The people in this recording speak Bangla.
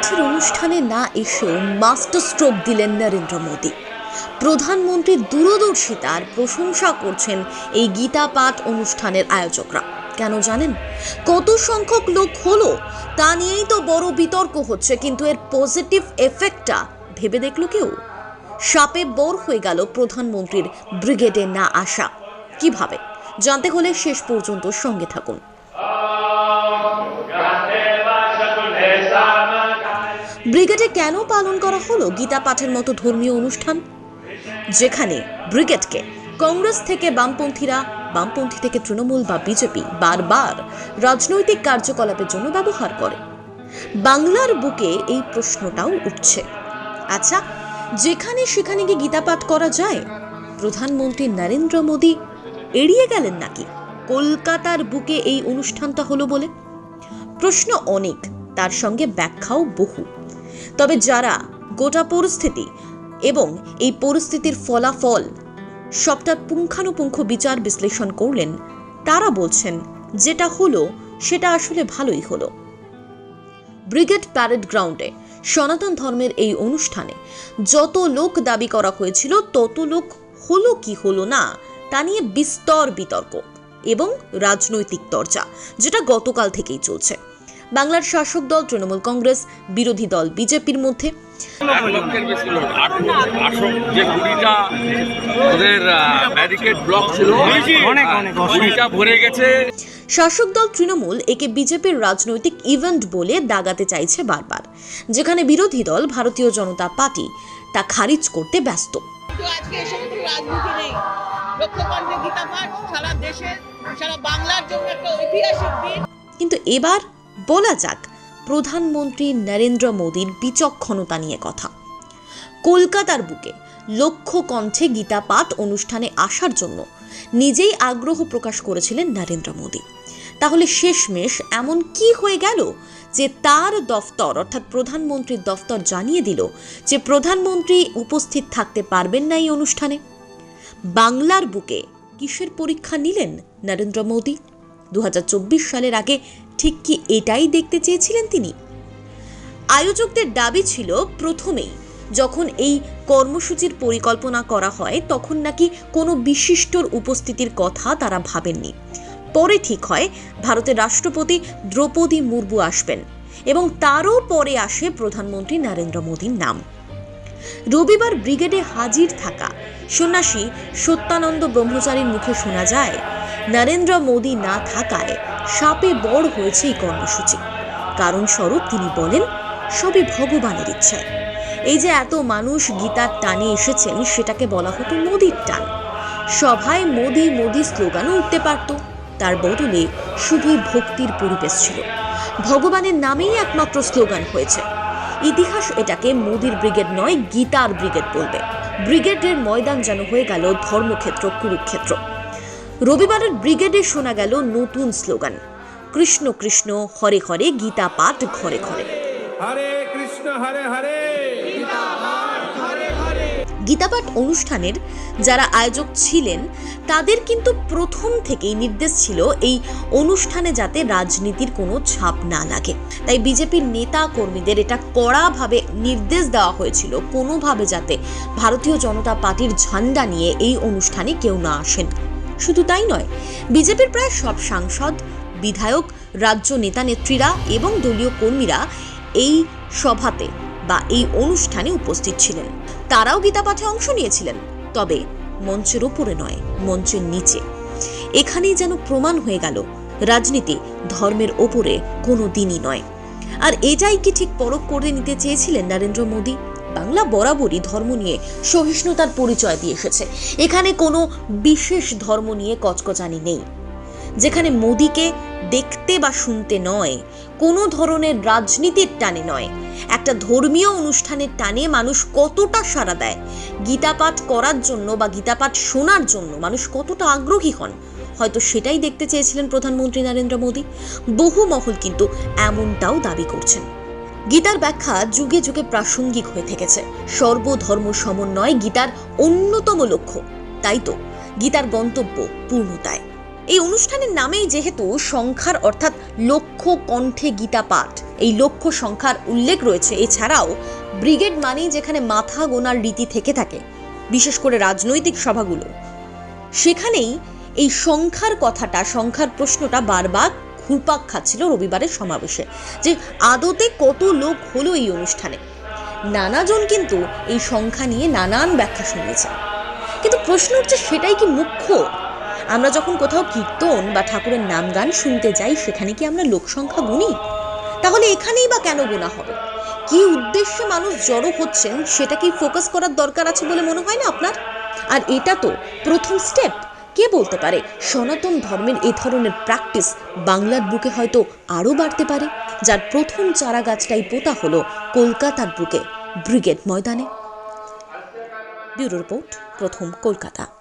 পাঠের অনুষ্ঠানে না এসেও মাস্টার স্ট্রোক দিলেন নরেন্দ্র মোদী। প্রধানমন্ত্রীর দূরদর্শিতার প্রশংসা করছেন এই গীতা পাঠ অনুষ্ঠানের আয়োজকরা। কেন জানেন? কত সংখ্যক লোক হলো তা নিয়েই তো বড় বিতর্ক হচ্ছে, কিন্তু এর পজিটিভ এফেক্টটা ভেবে দেখল কেউ? সাপে বর হয়ে গেল প্রধানমন্ত্রীর ব্রিগেডে না আসা। কীভাবে? জানতে হলে শেষ পর্যন্ত সঙ্গে থাকুন। ব্রিগেডে কেন পালন করা হলো গীতা পাঠের মতো ধর্মীয় অনুষ্ঠান? যেখানে ব্রিগেডকে কংগ্রেস থেকে বামপন্থীরা, বামপন্থী থেকে তৃণমূল বা বিজেপি বারবার রাজনৈতিক কার্যকলাপের জন্য ব্যবহার করে। বাংলার বুকে এই প্রশ্নটাও উঠছে। আচ্ছা যেখানে সেখানে কি গীতা পাঠ করা যায়? প্রধানমন্ত্রী নরেন্দ্র মোদী এড়িয়ে গেলেন নাকি? কলকাতার বুকে এই অনুষ্ঠানটা হলো বলে? প্রশ্ন অনেক, তার সঙ্গে ব্যাখ্যাও বহু। তবে যারা গোটা পরিস্থিতি এবং এই পরিস্থিতির ফলাফল সবটার পুঙ্খানুপুঙ্খ বিচার বিশ্লেষণ করলেন, তারা বলছেন যেটা হলো সেটা আসলে ভালোই হলো। ব্রিগেড প্যারেড গ্রাউন্ডে সনাতন ধর্মের এই অনুষ্ঠানে যত লোক দাবি করা হয়েছিল, তত লোক হলো কি হলো না, তা নিয়ে বিস্তর বিতর্ক এবং রাজনৈতিক চর্চা যেটা গতকাল থেকেই চলছে। বাংলার শাসক দল তৃণমূল কংগ্রেস বিরোধী দল বিজেপির মধ্যে। এক লক্ষের বেশি লোক আট যে কুড়িটা ওদের ব্যারিকেড ব্লক ছিল অনেক, অনেক, অসংখ্য। কুড়িটা ভরে গেছে। শাসক দল তৃণমূল একে বিজেপির রাজনৈতিক ইভেন্ট বলে দাগাতে চাইছে বারবার যেখানে বিরোধী দল ভারতীয় জনতা পার্টি তা খারিজ করতে ব্যস্ত। আজকে রাজনীতি নেই। লক্ষ্যকণ্ঠে গীতা পাঠ সারা দেশের সারা বাংলার জন্য একটা ঐতিহাসিক দিন। কিন্তু এবার বলা যাক, প্রধানমন্ত্রী নরেন্দ্র মোদীর বিচক্ষণতা নিয়ে কথা। কলকাতার বুকে লক্ষ্য কণ্ঠে গীতা পাঠ অনুষ্ঠানে আসার জন্য নিজেই আগ্রহ প্রকাশ করেছিলেন নরেন্দ্র মোদী। তাহলে শেষমেশ এমন কি হয়ে গেল যে তার দফতর, অর্থাৎ প্রধানমন্ত্রীর দফতর জানিয়ে দিল যে প্রধানমন্ত্রী উপস্থিত থাকতে পারবেন না এই অনুষ্ঠানে? বাংলার বুকে কিসের পরীক্ষা নিলেন নরেন্দ্র মোদী? দু হাজার চব্বিশ সালের আগে ঠিক কি এটাই দেখতে চেয়েছিলেন তিনি? আয়োজকদের দাবি ছিল প্রথমেই, যখন এই কর্মসূচির পরিকল্পনা করা হয়, তখন নাকি কোনো বিশিষ্টর উপস্থিতির কথা তারা ভাবেননি। পরে ঠিক হয়, ভারতের রাষ্ট্রপতি দ্রৌপদী মুর্মু আসবেন এবং তারও পরে আসে প্রধানমন্ত্রী নরেন্দ্র মোদীর নাম। রবিবার ব্রিগেডে হাজির থাকা সন্ন্যাসী সত্যানন্দ ব্রহ্মচারীর মুখে শোনা যায় নরেন্দ্র মোদী না থাকায় সাপে বড় হয়েছে এই কর্মসূচি। কারণ স্বরূপ তিনি বলেন, সবই ভগবানের ইচ্ছায়। এই যে এত মানুষ গীতার টানে এসেছেন, সেটাকে বলা হতো মোদির টান। সভায় মোদি মোদি স্লোগানও উঠতে পারত। তার বদলে শুধুই ভক্তির পরিবেশ ছিল। ভগবানের নামেই একমাত্র স্লোগান হয়েছে। ইতিহাস এটাকে মোদির ব্রিগেড নয়, গীতার ব্রিগেড বলবে। ব্রিগেডের ময়দান যেন হয়ে গেল ধর্মক্ষেত্র, কুরুক্ষেত্র। রবিবারের ব্রিগেডে শোনা গেল নতুন স্লোগান। কৃষ্ণ কৃষ্ণ হরে হরে গীতা পাঠ ঘরে ঘরে। হরে কৃষ্ণ হরে হরে। গীতাপাঠ অনুষ্ঠানের যারা আয়োজক ছিলেন তাদের কিন্তু প্রথম থেকেই নির্দেশ ছিল এই অনুষ্ঠানে যাতে রাজনীতির কোনো ছাপ না লাগে। তাই বিজেপির নেতা কর্মীদের এটা কড়াভাবে নির্দেশ দেওয়া হয়েছিল কোনোভাবে যাতে ভারতীয় জনতা পার্টির ঝান্ডা নিয়ে এই অনুষ্ঠানে কেউ না আসেন। শুধু তাই নয়, বিজেপির প্রায় সব সাংসদ, বিধায়ক, রাজ্য নেতা নেত্রীরা এবং দলীয় কর্মীরা এই সভাতে বা এই অনুষ্ঠানে উপস্থিত ছিলেন। তারাও গীতা পাঠে অংশ নিয়েছিলেন, তবে মঞ্চের উপরে নয়, মঞ্চের নিচে। এখানেই যেন প্রমাণ হয়ে গেল, রাজনীতি ধর্মের ওপরে কোনো দিনই নয়। আর এটাই কি ঠিক পরখ করে নিতে চেয়েছিলেন নরেন্দ্র মোদী? বাংলা বরাবরই ধর্ম নিয়ে সহিষ্ণুতার পরিচয় দিয়ে এসেছে। এখানে কোনো বিশেষ ধর্ম নিয়ে কচকচানি নেই। যেখানে মোদিকে দেখতে বা শুনতে নয়, কোনো ধরনের রাজনীতির টানে নয়। একটা ধর্মীয় অনুষ্ঠানের টানে মানুষ কতটা সাড়া দেয়, গীতাপাঠ করার জন্য বা গীতাপাঠ শোনার জন্য মানুষ কতটা আগ্রহী হন, হয়তো সেটাই দেখতে চেয়েছিলেন প্রধানমন্ত্রী নরেন্দ্র মোদী। বহু মহল কিন্তু এমনটাও দাবি করছেন। গীতার ব্যাখ্যা যুগে যুগে প্রাসঙ্গিক হয়ে থেকেছে। সর্বধর্ম সমন্বয় গীতার অন্যতম লক্ষ্য। তাই তো, গীতার গন্তব্য পূর্ণতায়। এই অনুষ্ঠানের নামেই যেহেতু সংখ্যার অর্থাৎ লক্ষ কণ্ঠে গীতা পাঠ। এই লক্ষ্য সংখ্যার উল্লেখ রয়েছে। এছাড়াও ব্রিগেড মানেই যেখানে মাথা গোনার রীতি থেকে থাকে, বিশেষ করে রাজনৈতিক সভাগুলো। সেখানেই এই সংখ্যার কথাটা, সংখ্যার প্রশ্নটা বারবার ঘুরপাক খাচ্ছিল রবিবারের সমাবেশে যে আদতে কত লোক হলো এই অনুষ্ঠানে। নানাজন কিন্তু এই সংখ্যা নিয়ে নানান ব্যাখ্যা শুনিয়েছেন। কিন্তু প্রশ্ন হচ্ছে, সেটাই কি মুখ্য? আমরা যখন কোথাও কীর্তন বা ঠাকুরের নাম গান শুনতে যাই, সেখানে কি আমরা লোক সংখ্যা গুনি? তাহলে এখানেই বা কেন গোনা হবে? কি উদ্দেশ্যে মানুষ জড়ো হচ্ছেন, সেটা কি ফোকাস করার দরকার আছে বলে মনে হয় না আপনার? আর এটা তো প্রথম স্টেপ কে বলতে পারে? সনাতন ধর্মের এ ধরনের প্র্যাকটিস বাংলার বুকে হয়তো আরও বাড়তে পারে। যার প্রথম চারা গাছটাই পোতা হল কলকাতার বুকে, ব্রিগেড ময়দানে। ব্যুরো রিপোর্ট, প্রথম কলকাতা।